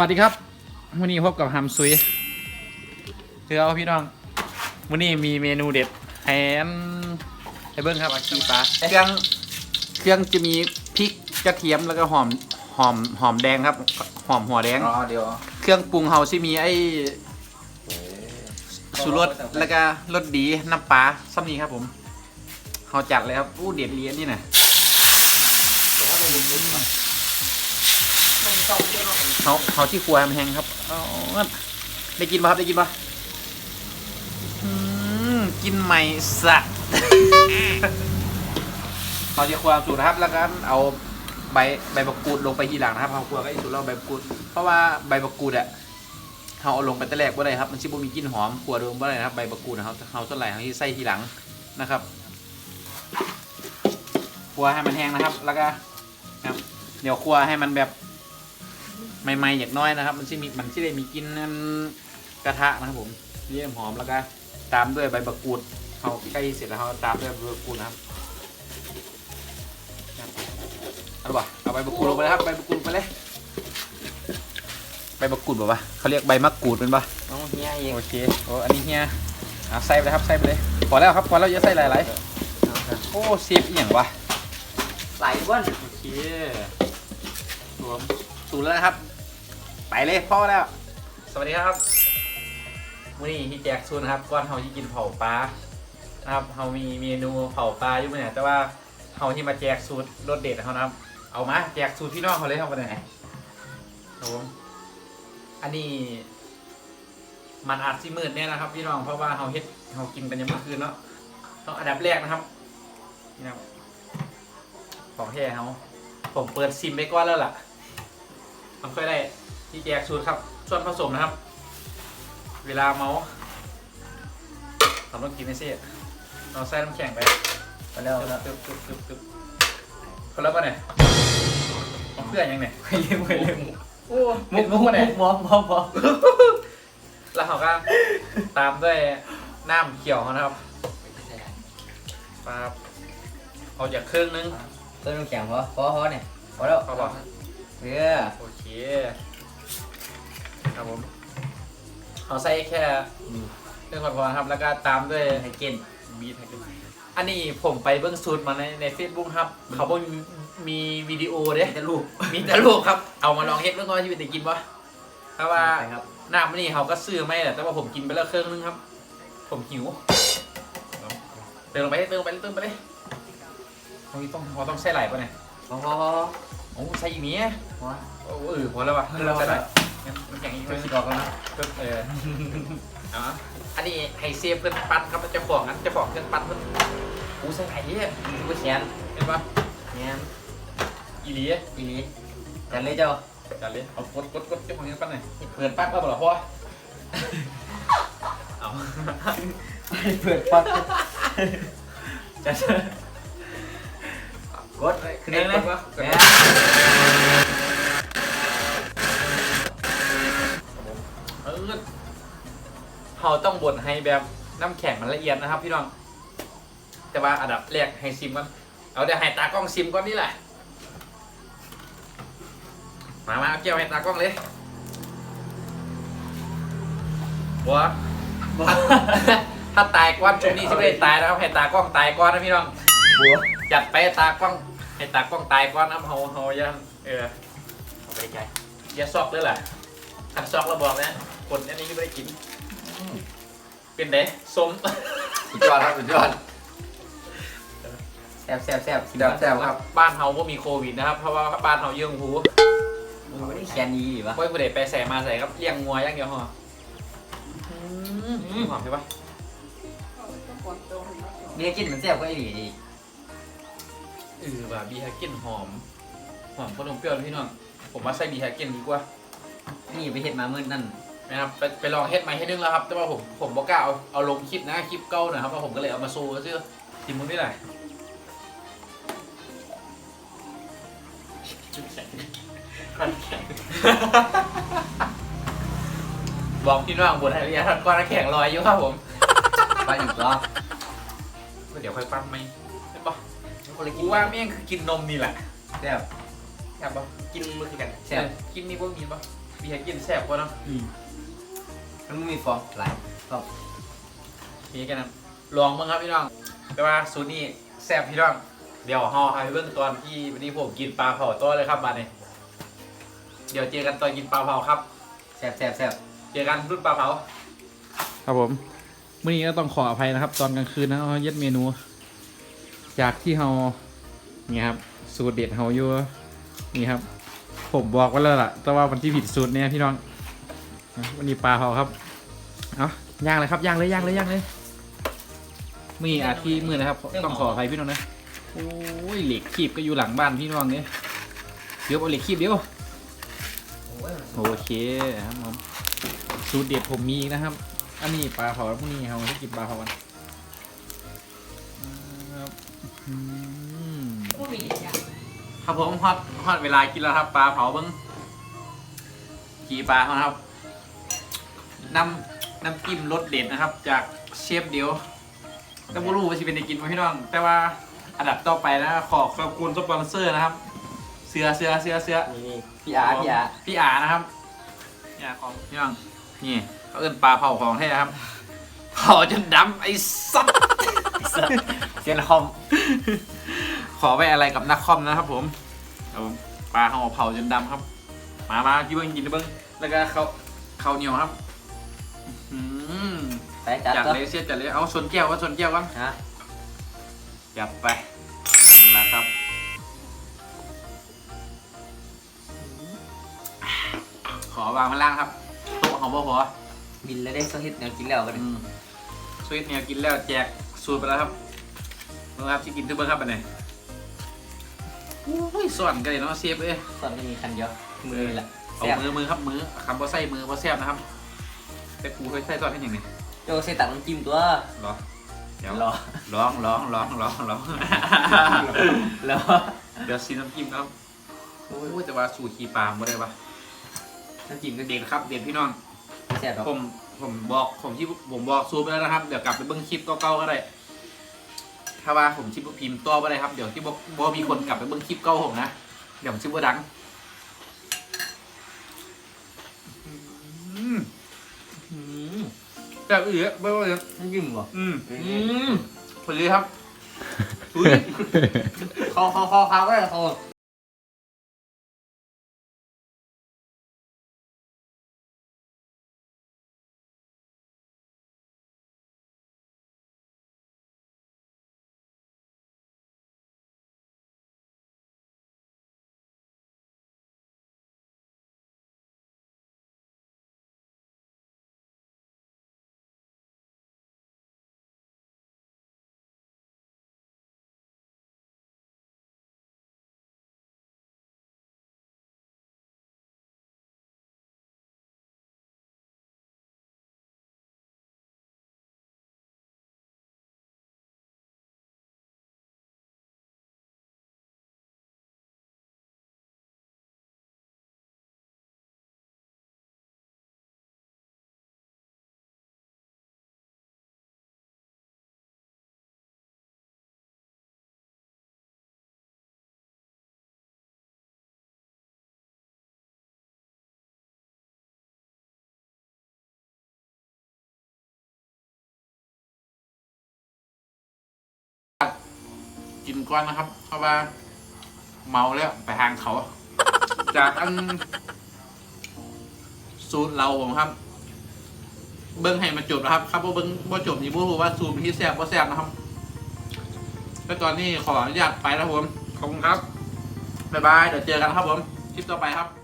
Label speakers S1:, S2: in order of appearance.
S1: วัสดีครับวันนี้พบกับฮัมซุยเจอเอาพี่น้องวันนี้มีเมนูเด็ดแฮนไอเบิ้งครับขี้ปลาเครื่องเครื่องจะมีพริกกระเทียมแล้วก็หอมหอมหอมแดงครับ หอมหัวแดง
S2: รอเดี๋ยว
S1: เครื่องปรุงเฮาที่มีไอ้สูรสแล้วก็รสดีน้ำปลาซ้ำนี้ครับผมเฮาจัดเลยครับอู้เด็ดเลี้ยนนี่นะ เขาเขาที่ครัวแห้งครับเอาได้กินป่ะครับได้กินป่ะอืมกินใหม่สัตว์เขาจะครัวสูตรนะครับ แล้วก็เอาใบใบมะกรูดลงไปทีหลังนะครับเขาครัวก็อีกสูตรเราใบมะกรูด เพราะว่าใบมะกรูดอะเขาเอาลงไปแต่แรกว่าได้ครับ มันชิบุมีกลิ่นหอมครัวเดิมว่าได้นะครับใบมะกรูดนะครับเขาต้นไหลเขาที่ใส่ทีหลังนะครับครัวให้มันแห้งนะครับ แล้วก็ครับเดี๋ยวครัวให้มันแบบ ใหม่ๆอย่างน้อยนะครับ มันชิมีมันชิได้มีกลิ่นนั่นกระทะนะครับผมเยี่ยมหอมแล้วก็ตามด้วยใบมะกรูดเขาใกล้เสร็จแล้วเขาตามด้วยใบมะกรูดนะครับเอาละเอาใบมะกรูดลงไปเลยครับใบมะกรูดลงไปเลยใบมะกรูดบอกว่าเขาเรียกใบมะกรูดเป็นปะ
S2: น้องเฮียเอง
S1: โอเคโอ้อันนี้เฮียเอาใส่ไปเลยครับใส่ไปเลยพอแล้วครับพอแล้วอย่าใส่หลายๆโอ้เซฟอีหยังวะ
S2: ไหลบ้าน
S1: โอเครวมสูตรแล้วนะครับ ไปเลยพ่อแล้ว สวัสดีครับวันนี้ที่แจกสูตรนะครับก่อนเราที่กินเผาปลานะครับเรามีเมนูเผาปลาอยู่เนี่ยแต่ว่าเราที่มาแจกสูตรรสเด็ดเขานะครับ เอามาแจกสูตรพี่น้องเขาเลยครับวันไหนครับผมอันนี้ มันอาจสิมืดเนี่ยนะครับ พี่น้องเพราะว่าเราเฮ็ดเรากินกันยังเมื่อคืนเนาะต้องอันดับแรกนะครับนี่นะครับของแท้เขาผมเปิดซิมไปก่อนแล้วล่ะมันค่อยได้ ที่แจกสูตรครับ ส่วนผสมนะครับ เวลาเมาเราต้องกินให้เสร็จเราใส่น้ำแข็งไป
S2: ไปแล้วแล้ว
S1: ตึบตึบตึบตึบคนละป่ะเนี่ยเอาเพื่อนยังเนี่ย
S2: ไปเรื่อยไปเรื่อย
S1: โอ้มุกมุกป่ะเนี่ย
S2: มองมองมอง
S1: แล้วเขาก็ตามด้วยน้ำเขียวเขานะครับปั๊บเอาจากครึ่งนึง
S2: ต้นน้ำแข็งพอพอพอเนี่ยพอแล้ว
S1: เขาบอก
S2: เออ
S1: โอเค ครับผมเอาใส่แค่เรื่องพอๆครับ แล้วก็ตามด้วย
S2: ให้กิน
S1: บีทให้ดูอันนี้ผมไปเบื้องสูตรมาในในเฟซบุ๊กครับ เขาบอกมีมีวิดีโอเด้
S2: จะลูก
S1: มีแต่รูปครับ เอามาลองเฮ็ดเมื่อก่อนชีวิตได้กินปะเพราะว่า
S2: ไปครับ
S1: น้ำนี่เขาก็ซื้อไม่แหละแต่ว่าผมกินไปแล้วเครื่องนึงครับ ผมหิวเติมลงไปเติมลงไปเติมไปเลยตรงนี้ต้องเขาต้องใส่ไหลป่ะเนี่ย
S2: พอพอพอ
S1: โอ้ใส่อีกนี้
S2: พอ
S1: โอ้เออพอแล้วว่ะ
S2: พอแล้ว
S1: ใส่ไหล งั้นน้ำแข็งอีก
S2: เพื่
S1: เพื่
S2: อ
S1: อนน
S2: ดอกกันนะ
S1: เพื่อนเออเอาอันนี้ไฮเซฟเพื่อนปั้นครับเจะของนั้นเจะของเครื่องปั้นเพื่อนอู้ใส่ไหลเนี่ย
S2: ดูไปแขน
S1: เห็นปะ
S2: แขน
S1: อีหลี
S2: อีนี้จันเลยเจ้า
S1: จัดเลยเอากดกดกดเจ้าของเครื่องปั้นหน่อยเปิดปั้นก็บอกเหรอพ่อเอา
S2: เปิดปั๊บ
S1: จะ
S2: กดขึ้นเลยเล ยแหม
S1: เออเขาต้องบดให้แบบน้ำแข็งมันละเอียดนะครับ พี่น้อง แต่ว่าอันดับแรกให้ซิมก่อน เอาเดี๋ยวให้ตากล้องซิมก่อนนี่แหละ มามาเอาแก้วให้ตากล้องเลยบัวถ้าตายก้อนช่วงนี้ที่ไม่ได้ตายนะครับให้ตากล้องตายก้อนนะพี่น้อง
S2: บัว
S1: จัดไปตากล้องให้ตากล้องตายก่อนนะเฮาเฮาอย่าเออเอาไปใจอย่าซอกเลยล่ะถ้าซอกเราบอกนะ คนอันนี้ไม่ได้กิน เป็นไงส้ม
S2: สุดยอดครับสุดยอดแซ่บแซ่บแซ่บแซ่บแซ่บครับ
S1: บ้านเฮาก็มีโควิดนะครับ เพราะว่าบ้านเฮาเยื่องหู
S2: มึงไม่ได้แขนดีหรือวะ
S1: ไว้ผู้ใดไปใส่มาใส่ครับเลี้ยงงัวอย่างเดียวฮะอืมหอมใช่ปะ
S2: นี่กินมันแซ่บก็ไอ้ดีดี
S1: เออว่ะบีฮากินหอม หอมขนมเปรี้ยวนะพี่น้องผมว่าใส่บีฮากินดีกว่า
S2: นี่ไปเห็ดมาเมื่อนั่น
S1: นะครับไปไปลองเฮ็ดมาให้นึงแล้วครับ แต่ว่าผมผมบอกกล้าเอาเอาลงคลิปนะคลิปเก่านะครับว่าผมก็เลยเอามาโซ่เชื่อทีมึงนี่แหละบอกพี่น้องบนไทยเรียนก้อนน้ำแข็งลอยอยู่ครับผม
S2: ไปอีกรอบ
S1: เดี๋ยวค่อยปั้นไหมใช่ปะ
S2: คนละ
S1: กู
S2: กิน
S1: ว่าเมี่ยงคือกินนมนี่แหละ
S2: แซ่บ
S1: ใช่ปะกินมือคือกัน
S2: แซ่บ
S1: กินนี่พวกมีปะมีให้กินแซ่บกว่าเนาะ
S2: อื มมันมีฟองหลายฟอง
S1: มีกันนะลองบ้างครับพี่น้องแต่ว่าสูตรนี้แซ่บพี่น้องเดี๋ยวห่อให้เบื้องตอนที่วันนี้ผมกินปลาเผาตัวเลยครับบัดนี้เดี๋ยวเจอกันตอนกินปลาเผาครับ
S2: แซ่บแซ่บแซ่บ
S1: เจอกันรุ่นปลาเผา ครับผมมื่อนี้ก็ต้องขออภัยนะครับ ตอนกลางคืนนะเราเย็ดเมนู จากที่เราเนี่ยครับสูตรเด็ดเราอยู่นี่ครับ ผมบอกไว้แล้วล่ะ แต่ว่าวันที่ผิดสูตรเนี่ยพี่น้องนะ วันนี้ปลาเผาครับ เอาย่างเลยครับย่างเลยย่างเลยย่างเลย มีอาที่มือนะครับ ต้องขออภัยพี่น้องนะ โอ้ยเหล็กคีบก็อยู่หลังบ้านพี่น้องเนี่ยเดี๋ยวเอาเหล็กคีบเดี๋ยว
S2: โอ
S1: เคครับผมสูตรเด็ดผมมีอีกนะครับ อันนี้ปลาเผาพวกนี้เราที่กินปลาเผากันครับอืม
S3: ผู้มีอย่า
S1: ผมฮอตฮอตเวลากินแล้วครับ ปลาเผาเบิ้งขี่ปลาครับ น้ำน้ำจิ้มรสเด็ดนะครับ จากเชฟเดียวแต่ไม่รู้ว่าจะเป็นได้กินไหมพี่น้อง แต่ว่าอันดับต่อไปนะขอขอบคุณสปอนเซอร์นะครับ เสือเสือเสือเสือ
S2: นี่นี่พี่อาร์พี่อาร์
S1: พี่อานะครับพี่อาของพี่น้องนี่เขาเอิ้นปลาเผาของแท้ครับเผาจนดำไอ้สัตว์
S2: เซียนคอม
S1: ขอไว้อะไรกับนักคอมนะครับ ผมเอาปลาเขาเผาจนดำครับ มามากินเบิ้งกินเบิ้งแล้วก็เขาเขาวเหนียวครับ อืม
S2: ไปจัด
S1: จัด
S2: ตัว
S1: เลยเสียจัดเลยเอาชนแก้วก็ชนแก้วกัน
S2: ฮะ
S1: จัดไปนั่นแหละครับขอวางมาล่างครับโต๊ะของพ่อพอ
S2: บินแล้วได้สักฮิตแนวกินแล้วกัน
S1: อืมสวีทเนี่ยกินแล้วแจกสูตรไปแล้วครับเมื่อครับที่กินทุกเบอร์ครับอันไหนโอ้ยสอนกันเลยเนาะเชฟเอ้ย
S2: ส่วนก็มีคันเดียวมือนี่แหละ
S1: เอา
S2: แซ่บ
S1: มือมือครับมือคำว่าใส่มือว่าแซ่บนะครับ แต่กูเคยใส่ซอสให้ยังไง
S2: โจเซตักน้ำจิ้มตัว
S1: รอเดี๋ยว
S2: รอ
S1: ร้องร้องร้องร้องร้อง
S2: แล้ว
S1: เดี๋ยวซีน้ำจิ้มนะครับโอ้ยแต่ว่าสูตรขี้ปลาไม่ได้ปะน้ำจิ้มก็เด็ดครับ เด็ดพี่น้อง
S2: แซ่บหรอ
S1: ผมผมบอกผมที่ผมบอกซูมไปแล้วนะครับ เดี๋ยวกลับไปเบิ้งคลิปเก่าๆก็ได้ถ้าว่าผมชิปพิมพ์ตัวไปเลยครับ เดี๋ยวที่บอกบอมีคนกลับไปเบิ้งคลิปเก่าผมนะ เดี๋ยวผมชิปว่าดังอืม
S2: อืม
S1: แบบอื่นเยอะไม่ว่าเลย
S2: น้ำจิ้มเหรอ
S1: อืม
S2: อื
S1: อื
S2: ม
S1: มพอดีครับอุ้ย
S2: คอคอคอคาก็ได้คอ
S1: กินก่อนนะครับ เพราะว่า เมาแล้วไปทางเขา จากอัน สูตรเราผมครับ เบิ้งให้มาจบนะครับ ครับว่าเบิ้งว่าจบนี่พูดว่าสูตรที่แซ่บว่าแซ่บนะครับแล้วตอนนี้ขออนุญาตไปนะครับผมขอบคุณครับบ๊ายบายเดี๋ยวเจอกันครับผมคลิปต่อไปครับ